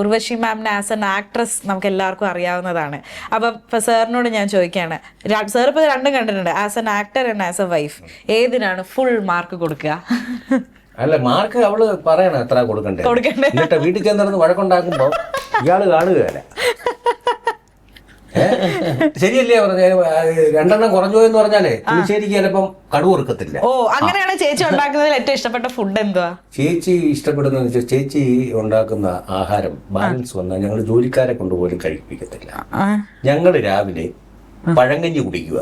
ഉർവശി മാമിനെ as an actress നമുക്ക് എല്ലാവർക്കും അറിയാവുന്നതാണ്. അപ്പം ഇപ്പം സാറിനോട് ഞാൻ ചോദിക്കുകയാണ്. സാർ ഇപ്പോൾ രണ്ടും കണ്ടിട്ടുണ്ട്. As an actor and as a wife ഏതിനാണ് full mark കൊടുക്കുക? അല്ല മാർക്ക് അവൾ പറയണം എത്ര കൊടുക്കണ്ടേ. കൊടുക്കണ്ടേ. എന്നിട്ട് വീട്ടിൽ ചെന്നിരുന്ന് വഴക്കുണ്ടാക്കുമ്പോ ഇയാൾ കാണുകയല്ല? ശരിയല്ലേ പറഞ്ഞ രണ്ടെണ്ണം കുറഞ്ഞു എന്ന് പറഞ്ഞാലേ പുളിശ്ശേരിക്ക് ചിലപ്പം കടു കൊടുക്കത്തില്ല. ഓ അങ്ങനെയാണ് ചേച്ചി ഉണ്ടാക്കുന്നതിൽ ഏറ്റവും ഇഷ്ടപ്പെട്ട ഫുഡ് എന്തുവാ? ചേച്ചി ഇഷ്ടപ്പെടുന്ന ചേച്ചി ഉണ്ടാക്കുന്ന ആഹാരം ബാലൻസ് വന്നാൽ ഞങ്ങൾ ജോലിക്കാരെ കൊണ്ടുപോലും കഴിപ്പിക്കത്തില്ല. ഞങ്ങൾ രാവിലെ പഴങ്കഞ്ഞി കുടിക്കുക.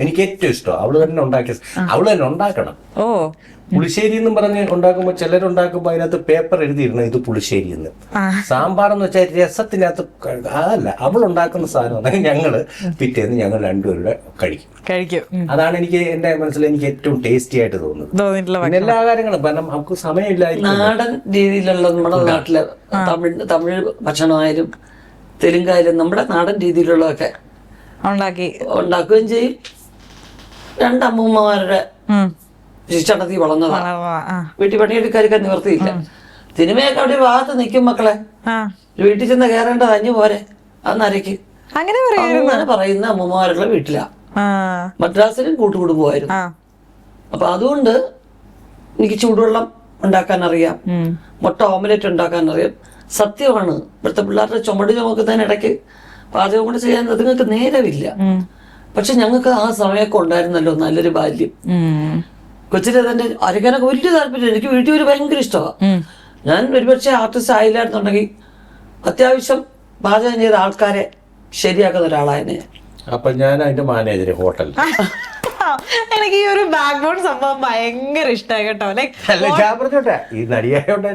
എനിക്ക് ഏറ്റവും ഇഷ്ടം. അവൾ തന്നെ ഉണ്ടാക്കിയ അവൾ തന്നെ ഉണ്ടാക്കണം. ഓ. പുളിശ്ശേരി എന്നും പറഞ്ഞ് ഉണ്ടാക്കുമ്പോൾ ചിലരുണ്ടാക്കുമ്പോൾ അതിനകത്ത് പേപ്പർ എഴുതിയിരുന്നു ഇത് പുളിശ്ശേരി എന്ന്. ആ. സാമ്പാർ എന്ന് വെച്ചാൽ രസത്തിനകത്ത് അതല്ല അവൾ ഉണ്ടാക്കുന്ന സാധനം ഞങ്ങൾ പിറ്റേന്ന് ഞങ്ങൾ രണ്ടുപേരുടെ കഴിക്കും. കഴിക്കും. അതാണ് എനിക്ക് എന്റെ മനസ്സിൽ എനിക്ക് ഏറ്റവും ടേസ്റ്റി ആയിട്ട് തോന്നുന്നത്. എല്ലാ കാര്യങ്ങളും കാരണം നമുക്ക് സമയമില്ലായിരിക്കും നാടൻ രീതിയിലുള്ള നമ്മുടെ നാട്ടിലെ തമിഴ് തമിഴ് ഭക്ഷണമായാലും തെലുങ്കായാലും നമ്മുടെ നാടൻ രീതിയിലുള്ളതൊക്കെ ഉണ്ടാക്കി. ഉണ്ടാക്കുകയും ചെയ്യും. രണ്ടമ്മൂമ്മമാരുടെ. ശിക്ഷണത്തിൽ വളർന്നതാണ് വളർന്നതാ. വീട്ടിൽ പണിയെടുക്കാർക്ക് നിവർത്തിയില്ല സിനിമയൊക്കെ അവിടെ ഭാഗത്ത് നിൽക്കും മക്കളെ. വീട്ടിൽ ചെന്ന് കയറേണ്ടത് അഞ്ഞു പോരെ. അന്നരയ്ക്ക് അങ്ങനെ അങ്ങനെ പറയുന്ന അമ്മമാരുടെ വീട്ടിലാ. മദ്രാസിലും കൂട്ടുകുടുംബമായിരുന്നു അപ്പൊ അതുകൊണ്ട് എനിക്ക് ചൂടുവെള്ളം ഉണ്ടാക്കാൻ അറിയാം. മുട്ട ഓംലെറ്റ് ഉണ്ടാക്കാൻ അറിയാം സത്യമാണ്. ഇവിടുത്തെ പിള്ളേരുടെ ചുമട് ചുമക്കുന്നതിനിടയ്ക്ക് പാചകം കൊണ്ട് ചെയ്യാൻ അതുങ്ങൾക്ക് നേരമില്ല. പക്ഷെ ഞങ്ങൾക്ക് ആ സമയമൊക്കെ ഉണ്ടായിരുന്നല്ലോ നല്ലൊരു ബാല്യം. കൊച്ചിന് കൊച്ചിലെ തന്നെ അരക്കാനൊക്കെ വലിയ താല്പര്യം എനിക്ക് വീട്ടിൽ ഒരു ഭയങ്കര ഇഷ്ടമാണ് ഞാൻ ഒരുപക്ഷെ ആർട്ടിസ്റ്റ് ആയില്ലായിരുന്നുണ്ടെങ്കിൽ അത്യാവശ്യം പാചകം ചെയ്ത ആൾക്കാരെ ശരിയാക്കുന്ന ഒരാളായിരുന്നു അപ്പൊ ഞാൻ അതിന്റെ മാനേജർ ഹോട്ടൽ എനിക്ക് ഈ ഒരു ബാക്ക് ബോൺ സംഭവം ഭയങ്കര ഇഷ്ടമായി കേട്ടോ. ലൈക് അല്ല ഞാൻ പറഞ്ഞോട്ടെ ഈ നടിയായോണ്ട്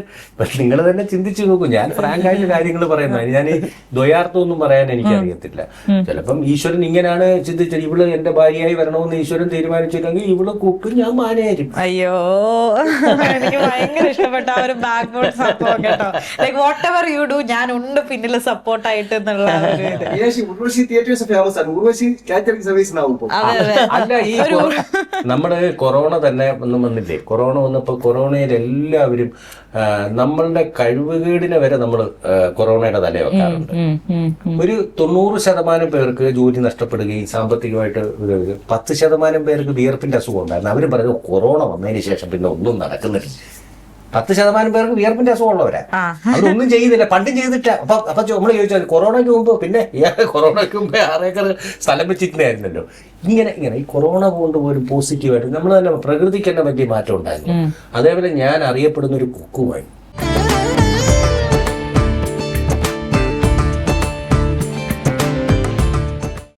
നിങ്ങൾ തന്നെ ചിന്തിച്ചു നോക്കൂ. ഞാൻ ഫ്രാങ്ക് ആയിട്ട് കാര്യങ്ങൾ പറയുന്നത് ഞാൻ ഈ ദ്വയാർത്ഥം ഒന്നും പറയാൻ എനിക്ക് അറിയത്തില്ല ചിലപ്പം ഈശ്വരൻ ഇങ്ങനെയാണ് ചിന്തിച്ചത്. ഇവൾ എന്റെ ഭാര്യയായി വരണമെന്ന് ഈശ്വരൻ തീരുമാനിച്ചില്ലെങ്കിൽ ഇവൾ കുക്കും ഞാൻ മാനയായിരിക്കും അയ്യോ. എനിക്ക് ഭയങ്കര ഇഷ്ടപ്പെട്ട ആ ഒരു ബാക്ക് ബോൺ സംഭവം കേട്ടോ. Like whatever you do ഞാൻ ഉണ്ട് പിന്നിൽ സപ്പോർട്ട് ആയിട്ട് എന്നുള്ള അല്ല ഈ നമ്മുടെ കൊറോണ തന്നെ ഒന്നും വന്നില്ലേ? കൊറോണ വന്നപ്പോ കൊറോണയിൽ എല്ലാവരും നമ്മളുടെ കഴിവുകേടിനെ വരെ നമ്മൾ കൊറോണയുടെ തല വെക്കാറുണ്ട്. ഒരു തൊണ്ണൂറ് ശതമാനം പേർക്ക് ജോലി നഷ്ടപ്പെടുകയും സാമ്പത്തികമായിട്ട് പത്ത് ശതമാനം പേർക്ക് വിയർപ്പിന്റെ അസുഖം ഉണ്ടായിരുന്നു. അവരും പറഞ്ഞു കൊറോണ വന്നതിന് ശേഷം പിന്നെ ഒന്നും നടക്കുന്നില്ല. പത്ത് ശതമാനം പേർക്ക് വിയർപ്പിന്റെ അസുഖം ഉള്ളവരാ ആ. അതൊന്നും ചെയ്യുന്നില്ല പണ്ടും ചെയ്തിട്ട് അപ്പൊ അപ്പൊ നമ്മൾ ചോദിച്ചാൽ കൊറോണയ്ക്ക് മുമ്പ് പിന്നെ കൊറോണയ്ക്ക് മുമ്പ് ആറേക്കർ സ്ഥലം വെച്ചിട്ടുണ്ടായിരുന്നല്ലോ. ഇങ്ങനെ ഇങ്ങനെ ഈ കൊറോണ കൊണ്ട് ഒരു പോസിറ്റീവായിട്ട് നമ്മൾ തന്നെ പ്രകൃതിക്ക് തന്നെ വലിയ മാറ്റം ഉണ്ടായിരുന്നു. അതേപോലെ ഞാൻ അറിയപ്പെടുന്ന ഒരു കുക്കുമായി.